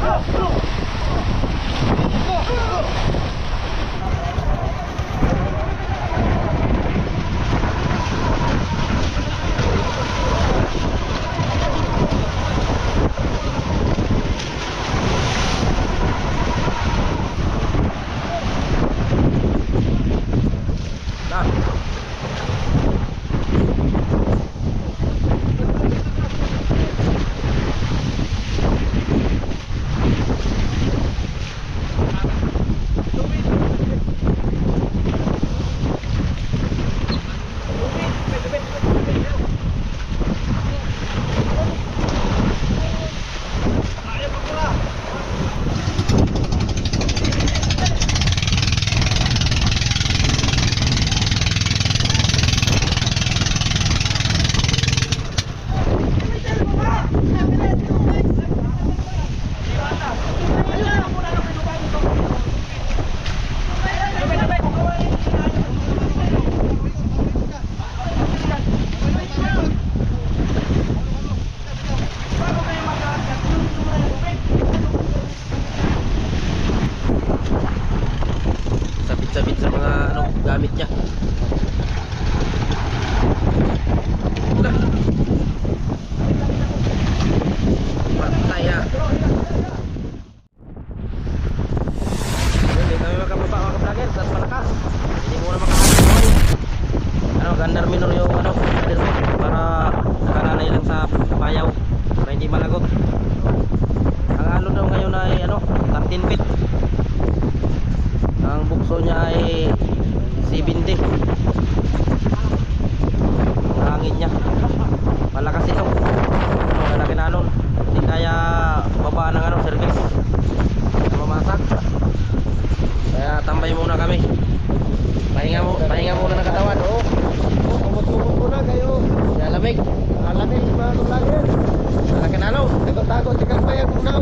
Na. Mga. Malaki na alon. Takot-takot, ikaw pa yung kunaw.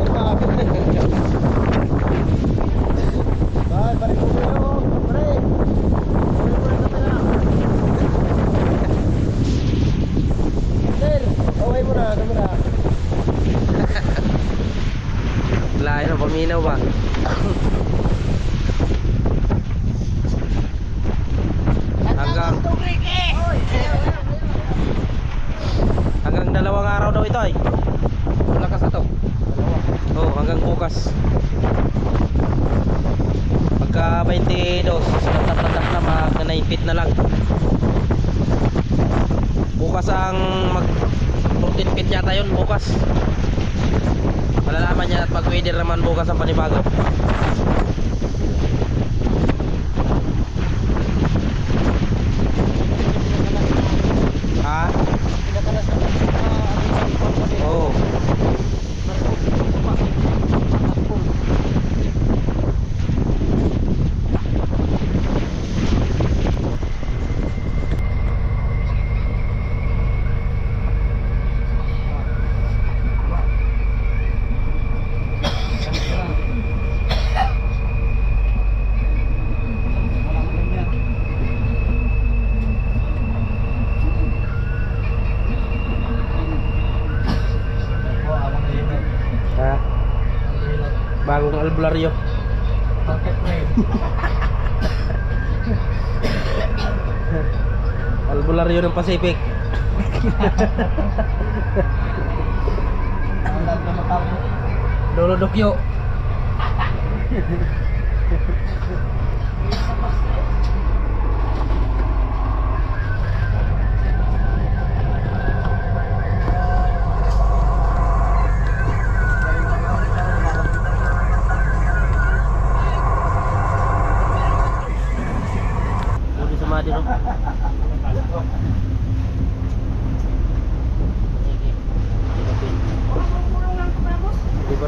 Bye, balik mo kayo. Balik mo na sa away mo na. Lain na paminaw ba? hanggang hanggang dalawang araw daw ito ay malakas na to oh hanggang bukas pagka 22 tatap-tatap na mag 9 feet na lang bukas ang mag 14 feet yata yun bukas. Malalaman niya at mag-weather naman bukas ang panibago ha? oo ha? bagong albularyo Bakit pre? albularyo ng Pacific na. Lolo Dokyo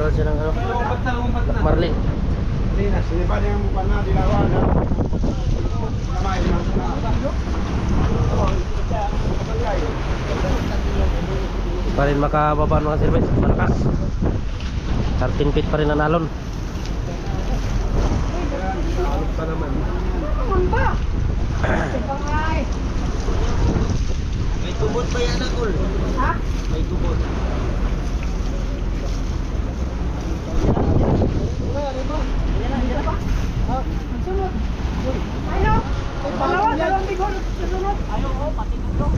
Liberal siya ng ano Marlin Hindi na, sinipan yung mukha na, dilawan. Kamay lang pa rin makababa mga service malakas 13 feet pa rin ang alon pa naman. May tubod pa yan ako. Ha? May tubod. Ayaw, pati tulog.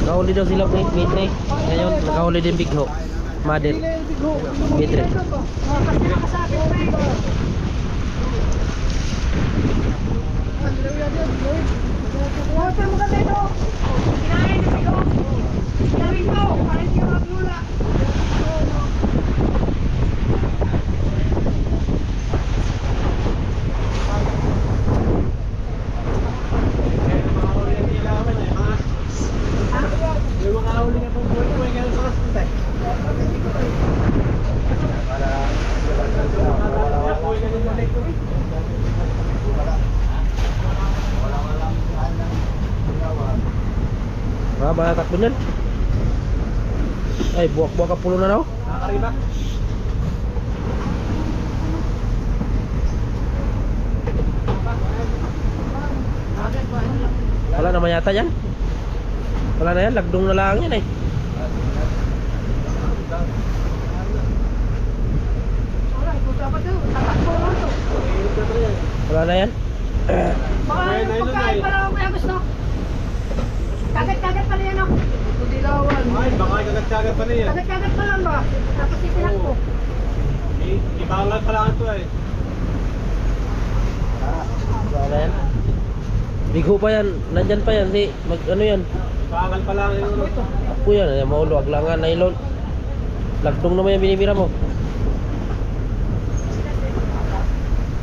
Nakahuli daw sila may mitre. Ngayon, nakahuli din na big hook. Mitre. Kasi nakasakit pa eh. Ang dalawa yan, yan, Lloyd. Water mo kasi ito. Kinain na ito. Gawin mo. Para hindi ka maglula. Yung mga huli nga pang buhay ko, yung ganun sa hospital. Mga mga takbo niyan. Ay, buwak-buwak ka pulo na daw. Nakakariba. Wala naman yata yan. Wala na yan, lagdong na lang yan eh. Wala, na yan. Baka yung pagkain ako kaya gusto. Kagat-kagat pala yan ako. Ito dilawan. Ay, baka kagat-kagat pa niya. Kagat-kagat pa lang ba? Tapos itinakbo. Ibangal pa lang ito eh. Wala na yan. Bigo pa yan. Nandyan pa yan. Si, mag, ano yan? Ibangal pa lang yung ito. Apo yan. Ay, maulo, aglangan, nylon. Lagdong naman yung binibira mo.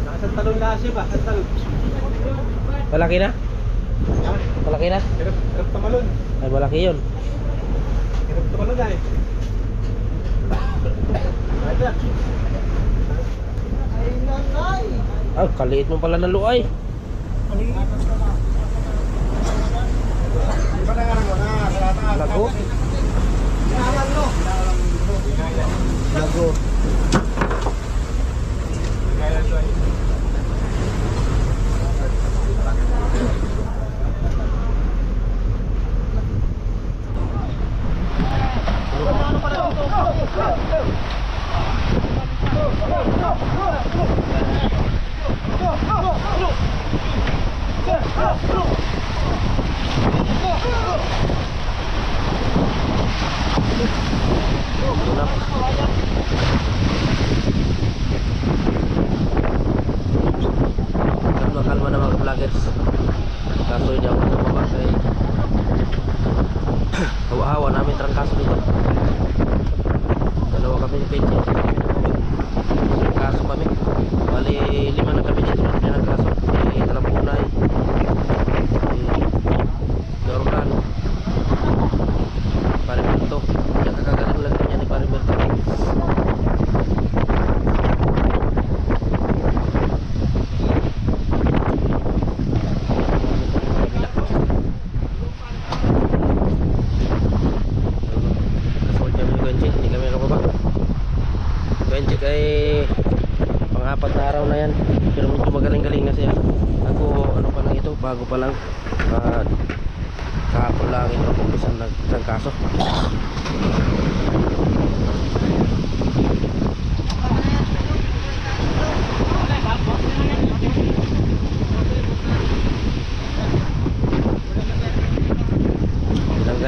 Nasa talon na siya ba? Sa talon. Malaki na? Malaki na? Hirap, hirap tumalon. Ay, malaki yun. Hirap tumalon na eh. Ay, na. Ay, nanay! Ah, kaliit mo pala ng luay. Lago. No? Lago.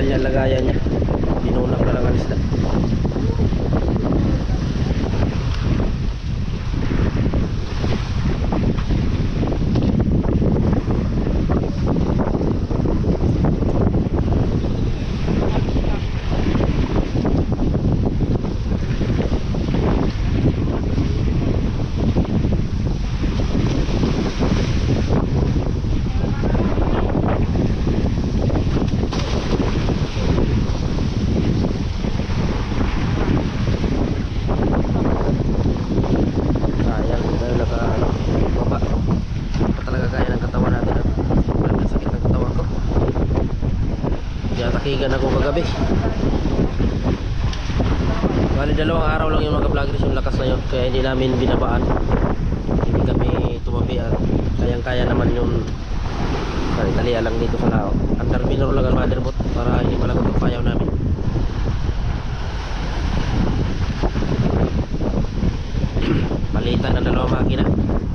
Niya lagayan niya. Tinatakigan ako kagabi. Bali dalawang araw lang yung mga vloggers yung lakas na yun. Kaya hindi namin binabaan. Hindi kami tumabi at kayang-kaya naman yung tali-talian lang dito sa lao. Under minor lang ang motherboard para hindi malagot ang payaw namin. Palitan ng dalawang makina.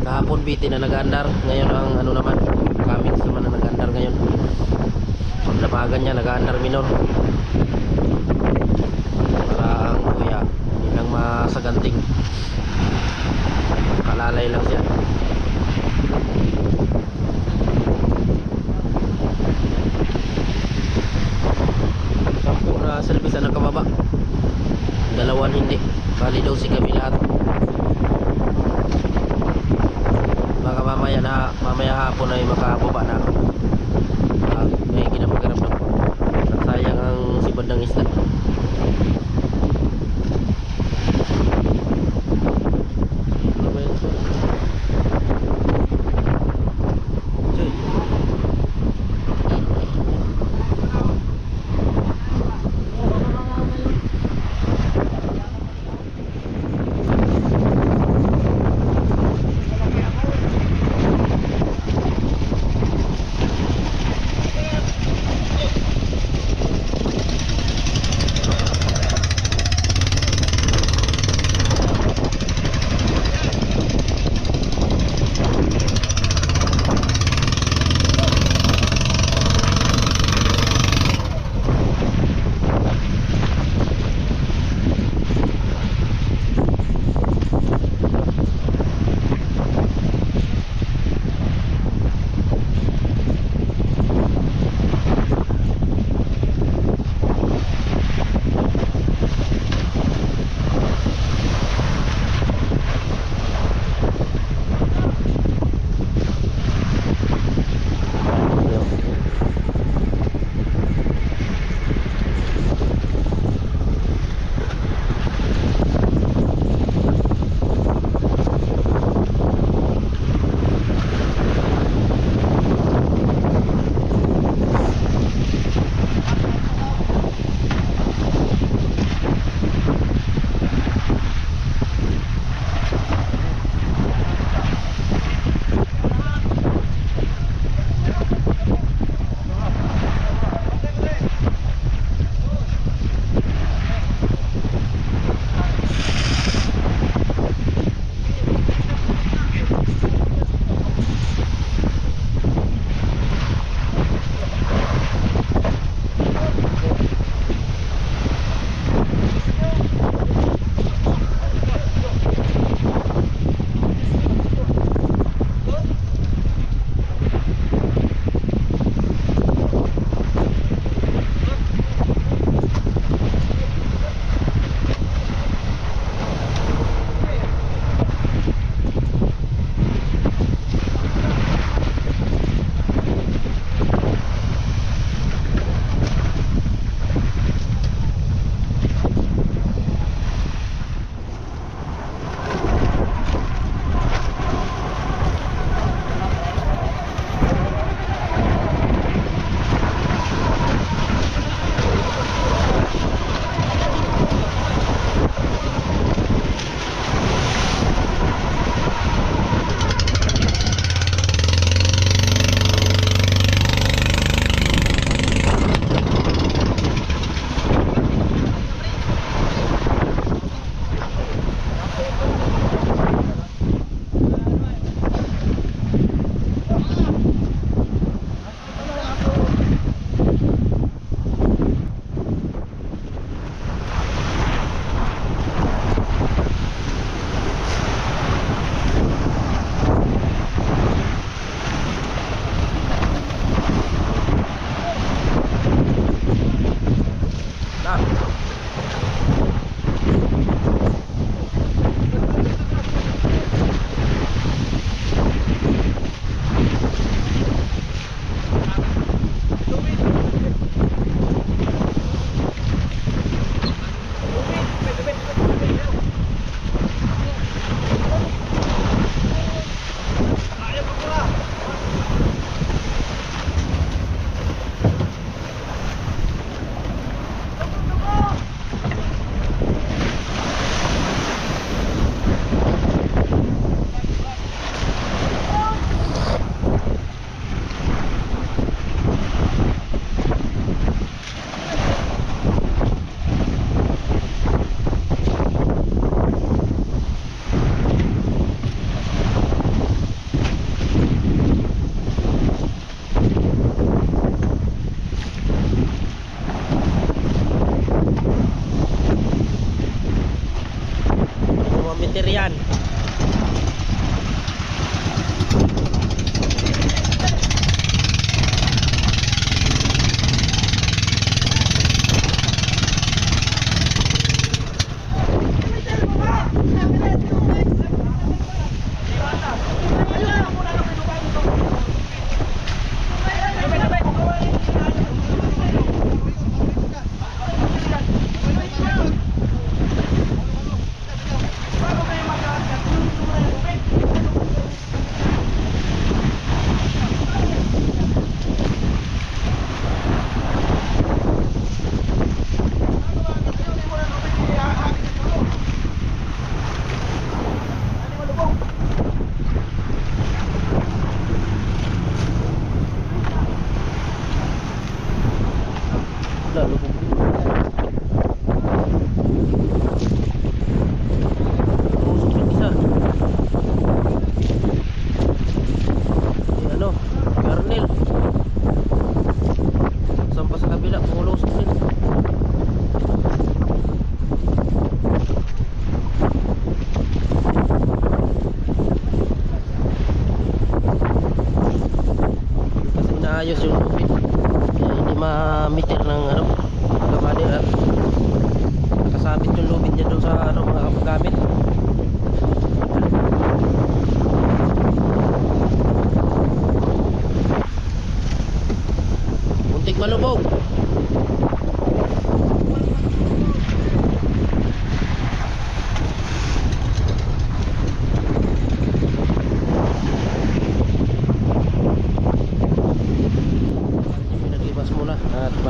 Kahapon biti na nag-andar. Ngayon ang ano naman, Cummins naman na nag-andar ngayon. Paglabagan niya, nag-andar minor. Para ang kuya, yun lang masaganting. Kalalay lang siya. Sampu na service ang nakababa. Dalawan hindi. Bali daw si kami lahat. Baka mamaya na mamaya hapon ay makababa na ako.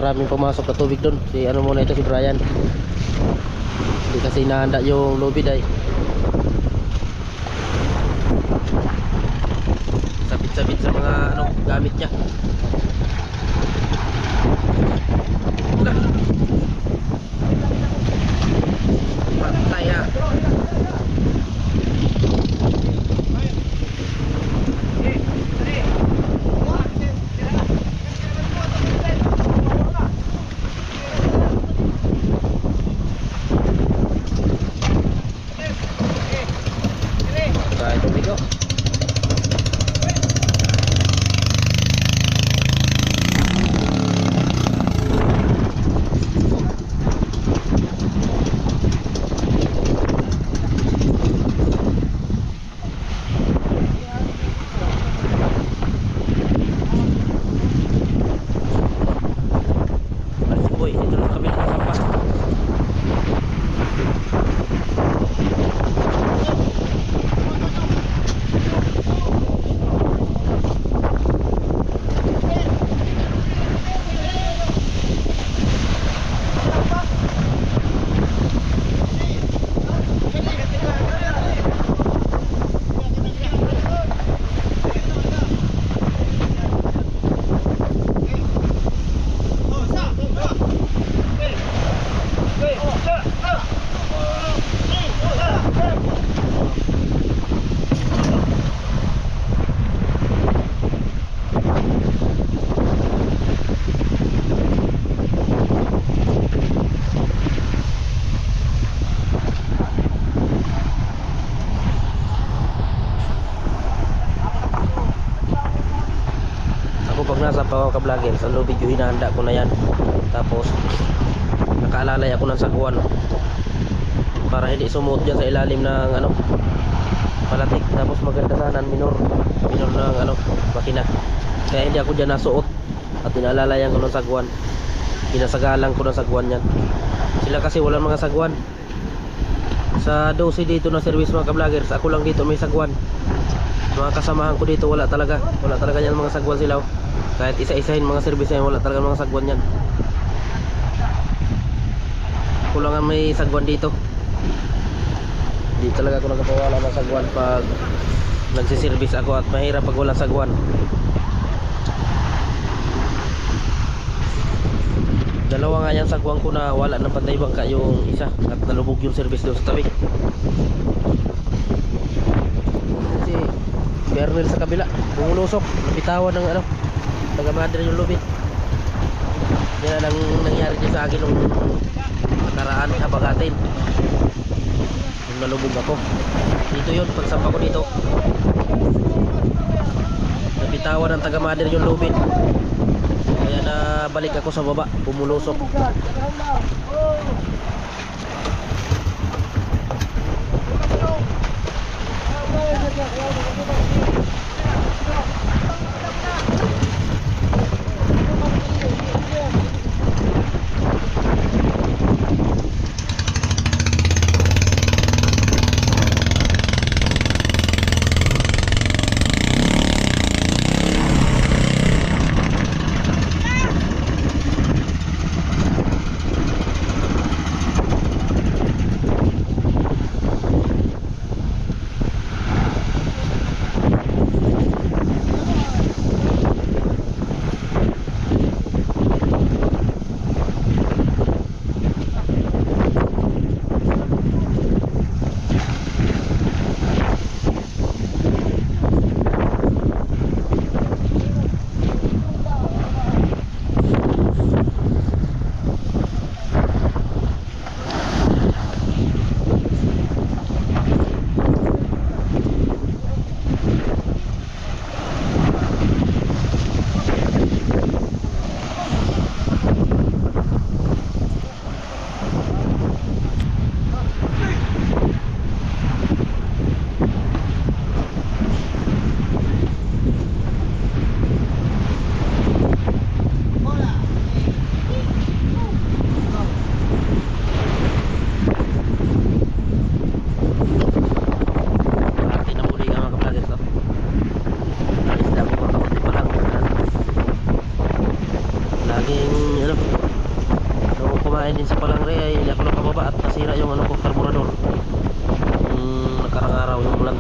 Maraming pumasok na tubig doon. Si ano muna ito si Brian. Hindi kasi nahanda yung lobby ay. Sabit-sabit sa mga ano gamit niya. Lah. Patay ha. Kahit tubig oh. Alis boy, dito lang kami ng sampah. Ako pag nasa pa ka vlogger sa lobby yung hinahanda ko na yan. Tapos nakaalalay ako ng sagwan para hindi sumuot dyan sa ilalim ng ano palatik. Tapos maganda sana minor minor ng ano makina. Kaya hindi ako dyan nasuot at inalalayan ko ng sagwan. Pinasagalang ko ng sagwan yan. Sila kasi walang mga sagwan. Sa 12 dito na service mga ka-vloggers, ako lang dito may sagwan mga kasamahan ko dito wala talaga wala talaga yan mga sagwan sila oh. Kahit isa-isahin mga service yan wala talaga mga sagwan yan. Ako lang ang may sagwan dito. Di talaga ako nagpapawala ng sagwan pag nagsiservice ako at mahirap pag walang sagwan. Dalawa nga yan sagwan ko na wala ng pantay bangka yung isa at nalubog yung service doon sa tabi si Bernal sa kabila bumulusok napitawan ng ano taga-madre yung lubid. Yan ang nangyari sa akin nung nakaraan kabagatin nung nalubog ako. Dito yun pagsampa ko dito. Napitawan ng taga-madre yung lubid. Kaya na balik ako sa baba bumulusok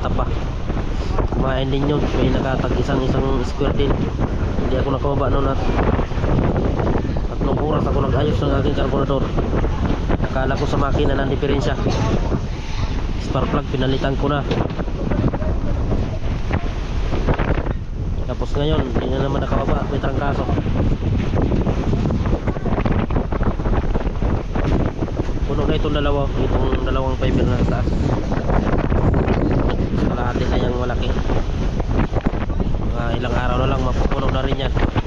Lanta pa. Kumain din yun. May nakatag isang isang square din. Hindi ako nakababa noon at tatlong oras ako nag-ayos ng aking karburador. Akala ko sa makina ng diferensya. Spark plug pinalitan ko na. Tapos ngayon, hindi na naman nakababa may trangkaso. Puno na itong dalawa, itong dalawang fiber na taas. Kalahati na yung malaki. Mga ilang araw na lang mapupuno na rin yan.